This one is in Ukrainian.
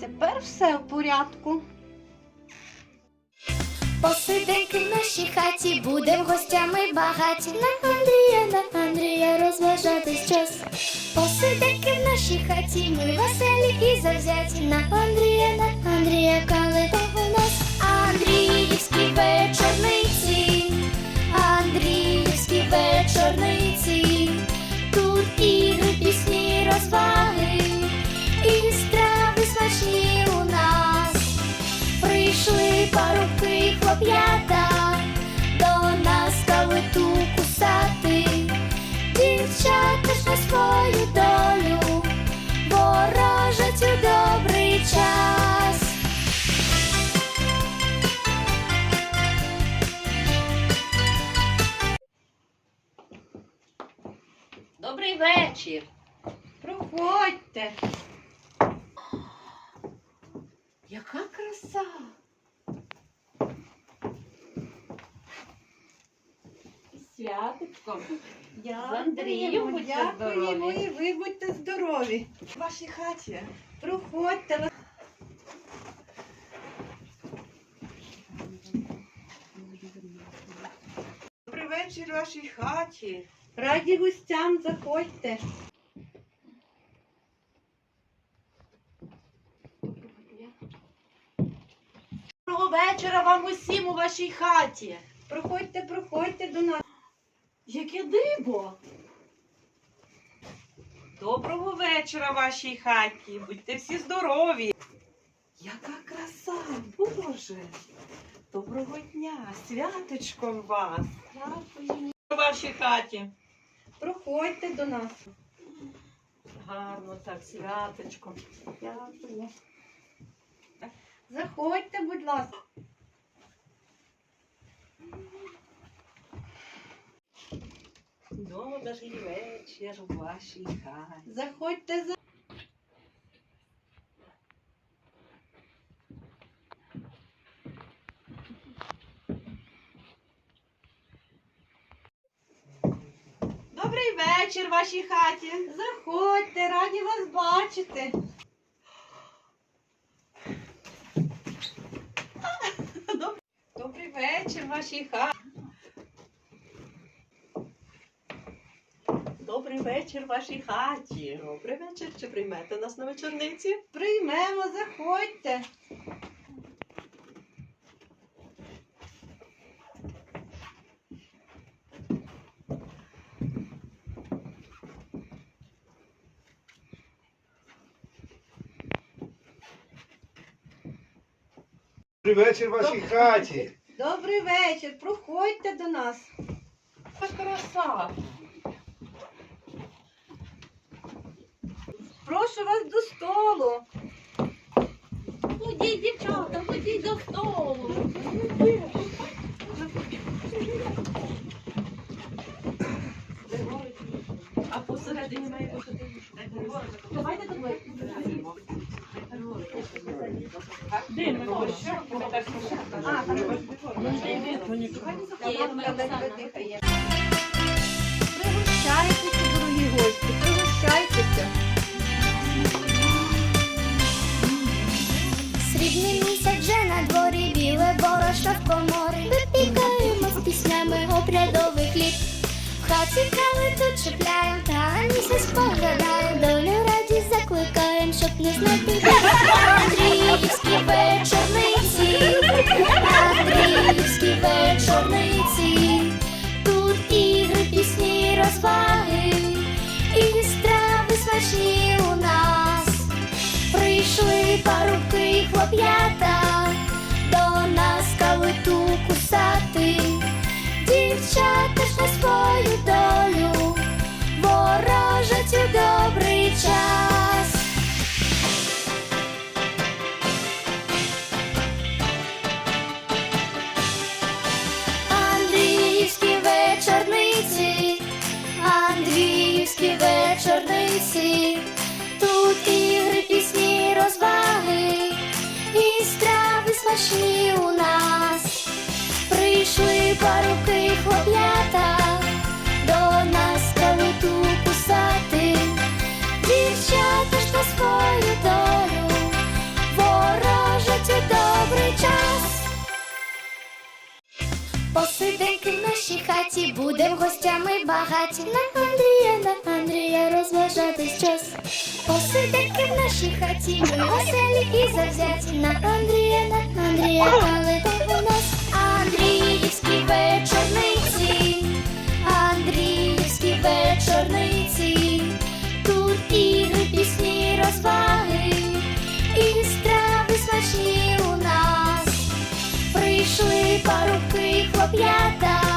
Тепер все в порядку. Посиденьки в нашій хаті, будем гостями багаті. На Андрія, на Андрія розважатись час. Посиденьки в нашій хаті, ми веселі і завзяті. На Андрія, на Андрія, коли у нас. Хлоп'ята до нас калиту кусати, дівчата ж на свою долю ворожать у добрий час. Добрий вечір. Проходьте. Яка краса! З Святочком. Дякуємо, Андрієм будьте дякуємо здорові. і ви будьте здорові. В вашій хаті. Проходьте. Добрий вечір вашій хаті. Раді гостям, заходьте. Доброго вечора вам усім у вашій хаті. Проходьте, проходьте до нас. Яке диво! Доброго вечора вашій хаті. Будьте всі здорові. Яка краса, Боже. Доброго дня, святочком вас. Дякуємо. У вашій хаті. Проходьте до нас. Гарно так, святочком. Дякую. Заходьте, будь ласка. Добрий вечір у вашій хаті. Заходьте за. Добрий вечір вашій хаті. Заходьте, раді вас бачити. Добрий вечір вашій хаті. Добрий вечір вашій хаті. Добрий вечір. Чи приймете нас на вечорниці? Приймемо, заходьте. Добрий вечір вашій хаті. Добрий вечір. Проходьте до нас. Яка краса. Прошу вас до столу. Ходіть, дівчата, ходіть до столу. А посередині має бути. Давайте до двері. А, там Пригощайтеся, дорогі гості, пригощайтеся. Біле борошно в коморі. Випікаємо з піснями обрядовий хліб. В хаті калиту чіпляєм, та місяць поглядаєм, долю радість закликаєм, щоб не знати. Андріївські вечорниці, Андріївські вечорниці, тут ігри, пісні, розваги, і страви смачні у нас. Прийшли парубки хлоп'ята калиту кусати, дівчата ж на свою долю ворожать у добрий час. Андріївські вечорниці, Андріївські вечорниці, тут ігри, пісні, розваги, і парубки хлоп'ята, до нас калиту кусати, дівчата ж на свою долю, ворожать у добрий час. Посиденьки в нашій хаті, будем гостями багаті. На Андрія, на Андрія розважатись час. Посиденьки в нашій хаті, ми веселі і завзяті. На Андрія, на Андрія, калита. Андріївські вечорниці, Андріївські вечорниці. Тут ігри, пісні, розваги і страви смачні у нас. Прийшли парубки, хлоп'ята,